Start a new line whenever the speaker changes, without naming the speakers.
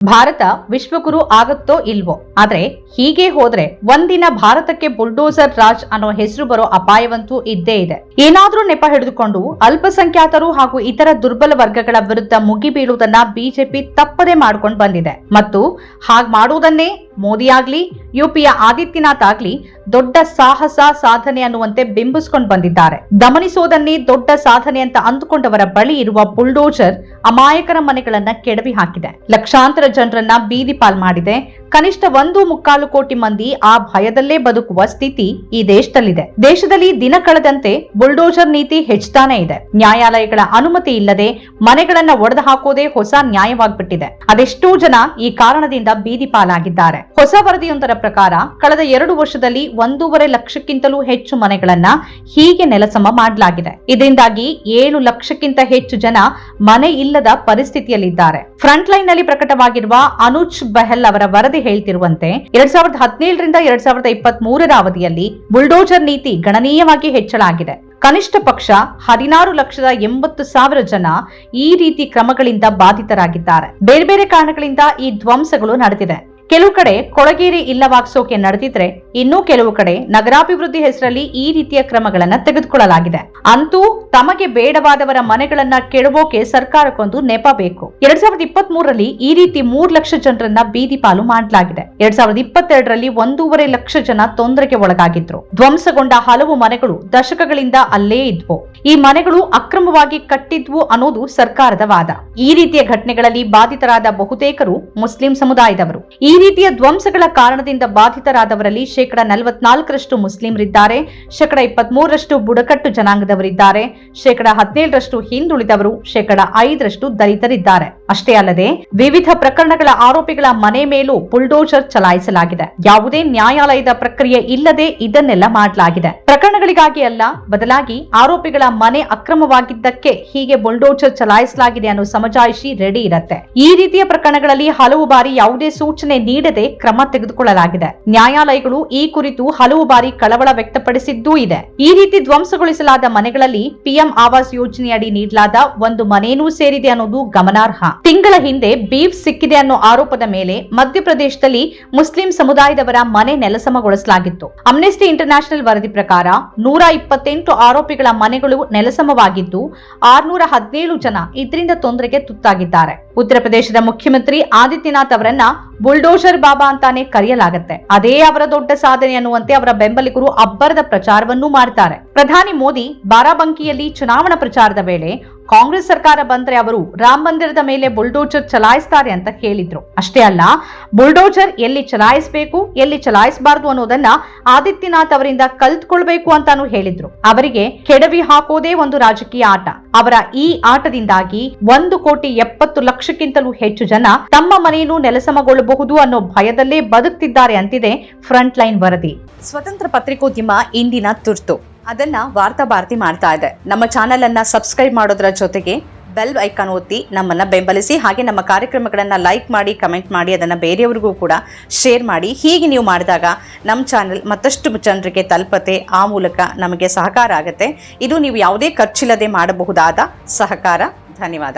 ಭಾರತ ವಿಶ್ವಗುರು ಆಗತ್ತೋ ಇಲ್ವೋ? ಆದ್ರೆ ಹೀಗೆ ಹೋದ್ರೆ ಒಂದಿನ ಭಾರತಕ್ಕೆ ಬುಲ್ಡೋಸರ್ ರಾಜ್ ಅನ್ನೋ ಹೆಸರು ಬರೋ ಅಪಾಯವಂತೂ ಇದ್ದೇ ಇದೆ. ಏನಾದ್ರೂ ನೆಪ ಹಿಡಿದುಕೊಂಡು ಅಲ್ಪಸಂಖ್ಯಾತರು ಹಾಗೂ ಇತರ ದುರ್ಬಲ ವರ್ಗಗಳ ವಿರುದ್ಧ ಮುಗಿಬೀಳುವುದನ್ನ ಬಿಜೆಪಿ ತಪ್ಪದೆ ಮಾಡ್ಕೊಂಡು ಬಂದಿದೆ. ಮತ್ತು ಹಾಗೆ ಮಾಡುವುದನ್ನೇ ಮೋದಿ ಆಗ್ಲಿ ಯುಪಿಯ ಆದಿತ್ಯನಾಥ್ ಆಗ್ಲಿ ದೊಡ್ಡ ಸಾಹಸ, ಸಾಧನೆ ಅನ್ನುವಂತೆ ಬಿಂಬಿಸ್ಕೊಂಡು ಬಂದಿದ್ದಾರೆ. ಗಮನಿಸೋದನ್ನೇ ದೊಡ್ಡ ಸಾಧನೆ ಅಂತ ಅಂದುಕೊಂಡವರ ಬಳಿ ಇರುವ ಬುಲ್ಡೋಜರ್ ಅಮಾಯಕರ ಮನೆಗಳನ್ನ ಕೆಡವಿ ಹಾಕಿದೆ. ಲಕ್ಷಾಂತರ ಜನರನ್ನ ಬೀದಿ ಪಾಲ್ ಮಾಡಿದೆ. ಕನಿಷ್ಠ ಒಂದು ಮುಕ್ಕಾಲು ಕೋಟಿ ಮಂದಿ ಆ ಭಯದಲ್ಲೇ ಬದುಕುವ ಸ್ಥಿತಿ ಈ ದೇಶದಲ್ಲಿದೆ. ದೇಶದಲ್ಲಿ ದಿನ ಕಳೆದಂತೆ ಬುಲ್ಡೋಜರ್ ನೀತಿ ಹೆಚ್ಚುತ್ತಾನೆ ಇದೆ. ನ್ಯಾಯಾಲಯಗಳ ಅನುಮತಿ ಇಲ್ಲದೆ ಮನೆಗಳನ್ನ ಒಡೆದು ಹಾಕೋದೇ ಹೊಸ ನ್ಯಾಯವಾಗ್ಬಿಟ್ಟಿದೆ. ಅದೆಷ್ಟೋ ಜನ ಈ ಕಾರಣದಿಂದ ಬೀದಿ ಪಾಲಾಗಿದ್ದಾರೆ. ಹೊಸ ವರದಿಯೊಂದರ ಪ್ರಕಾರ ಕಳೆದ ಎರಡು ವರ್ಷದಲ್ಲಿ ಒಂದೂವರೆ ಲಕ್ಷಕ್ಕಿಂತಲೂ ಹೆಚ್ಚು ಮನೆಗಳನ್ನ ಹೀಗೆ ನೆಲಸಮ ಮಾಡಲಾಗಿದೆ. ಇದರಿಂದಾಗಿ ಏಳು ಲಕ್ಷಕ್ಕಿಂತ ಹೆಚ್ಚು ಜನ ಮನೆ ಇಲ್ಲದ ಪರಿಸ್ಥಿತಿಯಲ್ಲಿದ್ದಾರೆ. ಫ್ರಂಟ್ ಲೈನ್ನಲ್ಲಿ ಪ್ರಕಟವಾಗಿರುವ ಅನುಜ್ ಬೆಹಲ್ ಅವರ ವರದಿ ಹೇಳ್ತಿರುವಂತೆ ಎರಡ್ ಸಾವಿರದ ಹದಿನೇಳರಿಂದ ಎರಡ್ ಸಾವಿರದ ಇಪ್ಪತ್ತ್ ಮೂರರ ಅವಧಿಯಲ್ಲಿ ಬುಲ್ಡೋಜರ್ ನೀತಿ ಗಣನೀಯವಾಗಿ ಹೆಚ್ಚಳ ಆಗಿದೆ ಕನಿಷ್ಠ ಪಕ್ಷ ಹದಿನಾರು ಲಕ್ಷದ ಎಂಬತ್ತು ಸಾವಿರ ಜನ ಈ ರೀತಿ ಕ್ರಮಗಳಿಂದ ಬಾಧಿತರಾಗಿದ್ದಾರೆ. ಬೇರೆ ಬೇರೆ ಕಾರಣಗಳಿಂದ ಈ ಧ್ವಂಸಗಳು ನಡೆದಿದೆ. ಕೆಲವು ಕಡೆ ಕೊಳಗೇರಿ ಇಲ್ಲವಾಗ್ಸೋಕೆ ನಡೆದಿದ್ರೆ ಇನ್ನೂ ಕೆಲವು ಕಡೆ ನಗರಾಭಿವೃದ್ಧಿ ಹೆಸರಲ್ಲಿ ಈ ರೀತಿಯ ಕ್ರಮಗಳನ್ನ ತೆಗೆದುಕೊಳ್ಳಲಾಗಿದೆ. ಅಂತೂ ತಮಗೆ ಬೇಡವಾದವರ ಮನೆಗಳನ್ನ ಕೆಡವೋಕೆ ಸರ್ಕಾರಕ್ಕೊಂದು ನೆಪ ಬೇಕು. ಎರಡ್ ಸಾವಿರದ ಇಪ್ಪತ್ತ್ ಮೂರರಲ್ಲಿ ಈ ರೀತಿ ಮೂರ್ ಲಕ್ಷ ಜನರನ್ನ ಬೀದಿ ಪಾಲು ಮಾಡಲಾಗಿದೆ. ಎರಡ್ ಸಾವಿರದ ಇಪ್ಪತ್ತೆರಡರಲ್ಲಿ ಒಂದೂವರೆ ಲಕ್ಷ ಜನ ತೊಂದರೆಗೆ ಒಳಗಾಗಿದ್ರು. ಧ್ವಂಸಗೊಂಡ ಹಲವು ಮನೆಗಳು ದಶಕಗಳಿಂದ ಅಲ್ಲೇ ಇದ್ವು. ಈ ಮನೆಗಳು ಅಕ್ರಮವಾಗಿ ಕಟ್ಟಿದ್ವು ಅನ್ನೋದು ಸರ್ಕಾರದ ವಾದ. ಈ ರೀತಿಯ ಘಟನೆಗಳಲ್ಲಿ ಬಾಧಿತರಾದ ಬಹುತೇಕರು ಮುಸ್ಲಿಂ ಸಮುದಾಯದವರು. ಈ ರೀತಿಯ ಧ್ವಂಸಗಳ ಕಾರಣದಿಂದ ಬಾಧಿತರಾದವರಲ್ಲಿ ಶೇಕಡ ನಲವತ್ನಾಲ್ಕರಷ್ಟು ಮುಸ್ಲಿಂರಿದ್ದಾರೆ. ಶೇಕಡ ಇಪ್ಪತ್ಮೂರರಷ್ಟು ಬುಡಕಟ್ಟು ಜನಾಂಗದವರಿದ್ದಾರೆ. ಶೇಕಡ ಹದಿನೇಳರಷ್ಟು ಹಿಂದುಳಿದವರು ಶೇಕಡ ಐದರಷ್ಟು ದಲಿತರಿದ್ದಾರೆ. ಅಷ್ಟೇ ಅಲ್ಲದೆ ವಿವಿಧ ಪ್ರಕರಣಗಳ ಆರೋಪಿಗಳ ಮನೆ ಮೇಲೂ ಬುಲ್ಡೋಜರ್ ಚಲಾಯಿಸಲಾಗಿದೆ. ಯಾವುದೇ ನ್ಯಾಯಾಲಯದ ಪ್ರಕ್ರಿಯೆ ಇಲ್ಲದೆ ಇದನ್ನೆಲ್ಲ ಮಾಡಲಾಗಿದೆ. ಪ್ರಕರಣಗಳಿಗಾಗಿ ಅಲ್ಲ, ಬದಲಾಗಿ ಆರೋಪಿಗಳ ಮನೆ ಅಕ್ರಮವಾಗಿದ್ದಕ್ಕೆ ಹೀಗೆ ಬುಲ್ಡೋಜರ್ ಚಲಾಯಿಸಲಾಗಿದೆ ಅನ್ನೋ ಸಮಜಾಯಿಷಿ ರೆಡಿ ಇರುತ್ತೆ. ಈ ರೀತಿಯ ಪ್ರಕರಣಗಳಲ್ಲಿ ಹಲವು ಬಾರಿ ಯಾವುದೇ ಸೂಚನೆ ನೀಡದೆ ಕ್ರಮ ತೆಗೆದುಕೊಳ್ಳಲಾಗಿದೆ. ನ್ಯಾಯಾಲಯಗಳು ಈ ಕುರಿತು ಹಲವು ಬಾರಿ ಕಳವಳ ವ್ಯಕ್ತಪಡಿಸಿದ್ದೂ ಇದೆ. ಈ ರೀತಿ ಧ್ವಂಸಗೊಳಿಸಲಾದ ಮನೆಗಳಲ್ಲಿ ಪಿಎಂ ಆವಾಸ್ ಯೋಜನೆಯಡಿ ನೀಡಲಾದ ಒಂದು ಮನೇನೂ ಸೇರಿದೆ ಅನ್ನೋದು ಗಮನಾರ್ಹ. ತಿಂಗಳ ಹಿಂದೆ ಬೀಫ್ ಸಿಕ್ಕಿದೆ ಅನ್ನೋ ಆರೋಪದ ಮೇಲೆ ಮಧ್ಯಪ್ರದೇಶದಲ್ಲಿ ಮುಸ್ಲಿಂ ಸಮುದಾಯದವರ ಮನೆ ನೆಲಸಮಗೊಳಿಸಲಾಗಿತ್ತು. ಅಮ್ನೆಸ್ಟಿ ಇಂಟರ್ನ್ಯಾಷನಲ್ ವರದಿ ಪ್ರಕಾರ ನೂರ ಇಪ್ಪತ್ತೆಂಟು ಆರೋಪಿಗಳ ಮನೆಗಳು ನೆಲಸಮವಾಗಿದ್ದು, ಆರ್ನೂರ ಹದಿನೇಳು ಜನ ಇದರಿಂದ ತೊಂದರೆಗೆ ತುತ್ತಾಗಿದ್ದಾರೆ. ಉತ್ತರ ಪ್ರದೇಶದ ಮುಖ್ಯಮಂತ್ರಿ ಆದಿತ್ಯನಾಥ್ ಅವರನ್ನ ಬುಲ್ಡೋಜರ್ ಬಾಬಾ ಅಂತಾನೆ ಕರೆಯಲಾಗುತ್ತೆ. ಅದೇ ಅವರ ದೊಡ್ಡ ಸಾಧನೆ ಅನ್ನುವಂತೆ ಅವರ ಬೆಂಬಲಿಗರು ಅಬ್ಬರದ ಪ್ರಚಾರವನ್ನು ಮಾಡ್ತಾರೆ. ಪ್ರಧಾನಿ ಮೋದಿ ಬಾರಾಬಂಕಿಯಲ್ಲಿ ಚುನಾವಣಾ ಪ್ರಚಾರದ ವೇಳೆ ಕಾಂಗ್ರೆಸ್ ಸರ್ಕಾರ ಬಂದ್ರೆ ಅವರು ರಾಮ ಮಂದಿರದ ಮೇಲೆ ಬುಲ್ಡೋಜರ್ ಚಲಾಯಿಸ್ತಾರೆ ಅಂತ ಹೇಳಿದ್ರು. ಅಷ್ಟೇ ಅಲ್ಲ ಬುಲ್ಡೋಜರ್ ಎಲ್ಲಿ ಚಲಾಯಿಸಬೇಕು, ಎಲ್ಲಿ ಚಲಾಯಿಸಬಾರದು ಅನ್ನೋದನ್ನ ಆದಿತ್ಯನಾಥ್ ಅವರಿಂದ ಕಲ್ತ್ಕೊಳ್ಬೇಕು ಅಂತಾನು ಹೇಳಿದ್ರು. ಅವರಿಗೆ ಕೆಡವಿ ಹಾಕೋದೇ ಒಂದು ರಾಜಕೀಯ ಆಟ. ಅವರ ಈ ಆಟದಿಂದಾಗಿ ಒಂದು ಕೋಟಿ ಎಪ್ಪತ್ತು ಲಕ್ಷಕ್ಕಿಂತಲೂ ಹೆಚ್ಚು ಜನ ತಮ್ಮ ಮನೆಯನ್ನು ನೆಲಸಮಗೊಳ್ಳಬಹುದು ಅನ್ನೋ ಭಯದಲ್ಲೇ ಬದುಕ್ತಿದ್ದಾರೆ ಅಂತಿದೆ ಫ್ರಂಟ್ ಲೈನ್ ವರದಿ. ಸ್ವತಂತ್ರ ಪತ್ರಿಕೋದ್ಯಮ ಇಂದಿನ ತುರ್ತು. ಅದನ್ನ ವಾರ್ತಾ ಭಾರತಿ ಮಾಡ್ತಾ ಇದೆ. ನಮ್ಮ ಚಾನೆಲ್ ಅನ್ನ ಸಬ್ಸ್ಕ್ರೈಬ್ ಮಾಡೋದ್ರ ಜೊತೆಗೆ ಬೆಲ್ ಐಕಾನ್ ಒತ್ತಿ ನಮ್ಮನ್ನ ಬೆಂಬಲಿಸಿ ಹಾಗೆ ನಮ್ಮ ಕಾರ್ಯಕ್ರಮಗಳನ್ನ ಲೈಕ್ ಮಾಡಿ ಕಮೆಂಟ್ ಮಾಡಿ, ಅದನ್ನ ಬೇರೆಯವರಿಗೂ ಕೂಡ ಶೇರ್ ಮಾಡಿ. ಹೀಗೆ ನೀವು ಮಾಡಿದಾಗ ನಮ್ಮ ಚಾನೆಲ್ ಮತ್ತಷ್ಟು ಜನರಿಗೆ ತಲುಪತೆ ಆ ಮೂಲಕ ನಮಗೆ ಸಹಕಾರ ಆಗುತ್ತೆ. ಇದು ನೀವು ಯಾವುದೇ ಖರ್ಚಿಲ್ಲದೆ ಮಾಡಬಹುದಾದ ಸಹಕಾರ. ಧನ್ಯವಾದ.